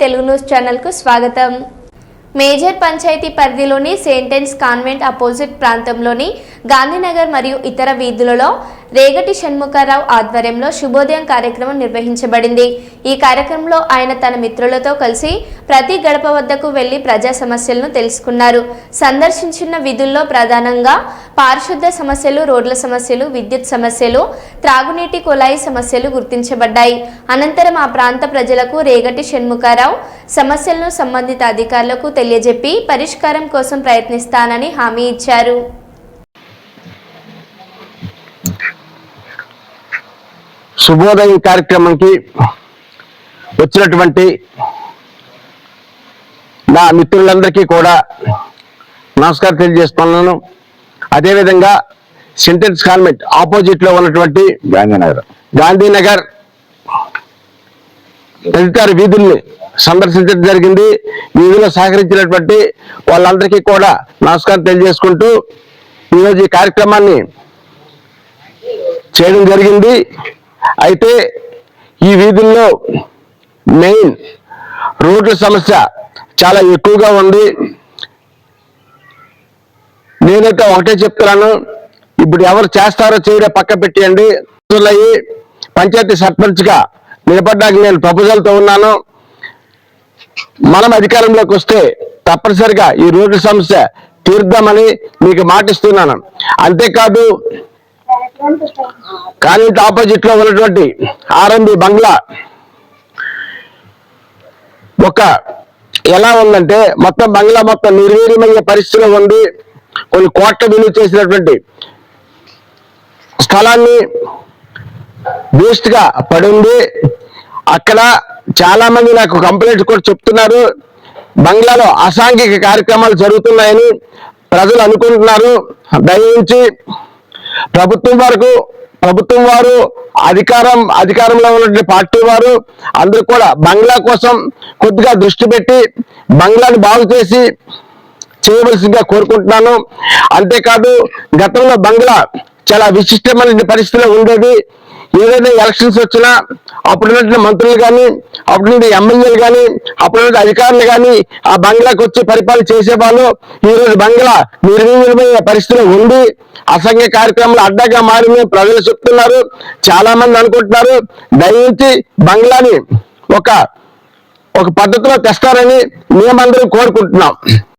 Telugu news ఛానల్కు స్వాగతం. Major panchayat పరిధిలోని సెయింటెన్స్ కాన్వెంట్ అపోజిట్ ప్రాంతంలోని గాంధీనగర్ మరియు ఇతర వీధులలో రేగటి షణ్ముఖరావు ఆధ్వర్యంలో శుభోదయం కార్యక్రమం నిర్వహించబడింది. ఈ కార్యక్రమంలో ఆయన తన మిత్రులతో కలిసి ప్రతి గడప వద్దకు వెళ్ళి ప్రజా సమస్యలను తెలుసుకున్నారు. సందర్శించిన విధుల్లో ప్రధానంగా పారిశుద్ధ సమస్యలు రోడ్ల సమస్యలు విద్యుత్ సమస్యలు త్రాగునీటి కుళాయి సమస్యలు గుర్తించబడ్డాయి. అనంతరం ఆ ప్రాంత ప్రజలకు రేగటి షణ్ముఖరావు సమస్యలను సంబంధిత అధికారులకు తెలియజెప్పి పరిష్కారం కోసం ప్రయత్నిస్తానని హామీ ఇచ్చారు. శుభోదయం కార్యక్రమంకి వచ్చినటువంటి నా మిత్రులందరికీ కూడా నమస్కారం తెలియజేస్తున్నాను. అదేవిధంగా సెంటెన్స్ కాన్వెంట్ ఆపోజిట్లో ఉన్నటువంటి గాంధీనగర్. గాంధీనగర్ తదితర వీధుల్ని సందర్శించడం జరిగింది. వీధిలో సహకరించినటువంటి వాళ్ళందరికీ కూడా నమస్కారం తెలియజేసుకుంటూ ఈరోజు ఈ కార్యక్రమాన్ని చేయడం జరిగింది. అయితే ఈ వీధుల్లో మెయిన్ రోడ్ల సమస్య చాలా ఎక్కువగా ఉంది. నేనైతే ఒకటే చెప్తున్నాను. ఇప్పుడు ఎవరు చేస్తారో చేయరో పక్క పెట్టేయండి. అయ్యి పంచాయతీ సర్పంచ్గా నిలబడ్డానికి నేను ప్రపోజల్తో ఉన్నాను. మనం అధికారంలోకి వస్తే తప్పనిసరిగా ఈ రోడ్డు సమస్య తీర్దామని మీకు మాటిస్తున్నాను. అంతేకాదు కానీ ఆపోజిట్లో ఉన్నటువంటి ఆర్ఎంబి బంగ్లా ఒక ఎలా ఉందంటే మొత్తం బంగ్లా మొత్తం నిర్వీర్యమయ్యే పరిస్థితిలో ఉంది కొన్ని కోట్ల విలువ చేసినటువంటి స్థలాన్ని వేస్ట్గా పడింది. అక్కడ చాలా మంది నాకు కంప్లైంట్ కూడా చెప్తున్నారు. బంగ్లాలో అసాంఘిక కార్యక్రమాలు జరుగుతున్నాయని ప్రజలు అనుకుంటున్నారు. దయించి ప్రభుత్వం వరకు ప్రభుత్వం వారు అధికారం అధికారంలో ఉన్నటువంటి పార్టీ వారు అందరూ కూడా బంగ్లా కోసం కొద్దిగా దృష్టి పెట్టి బంగ్లాని బాగు చేసి చేయవలసిందిగా కోరుకుంటున్నాను. అంతేకాదు గతంలో బంగ్లా చాలా విశిష్టమైన పరిస్థితిలో ఉండేది. ఏదైనా ఎలక్షన్స్ వచ్చినా అప్పుడున్నటువంటి మంత్రులు కానీ అప్పుడున్న ఎమ్మెల్యేలు కానీ అప్పుడున్న అధికారులు కానీ ఆ బంగ్లాకు వచ్చి పరిపాలన చేసేవాళ్ళు. ఈ రోజు బంగ్లా నిర్వీర్యమైన పరిస్థితిలో ఉండి అసంఖ్య కార్యక్రమాలు అడ్డగా మారిందని ప్రజలు చెప్తున్నారు. చాలా మంది అనుకుంటున్నారు. దయించి బంగ్లాని ఒక ఒక పద్ధతిలో తెస్తారని మేమందరం కోరుకుంటున్నాం.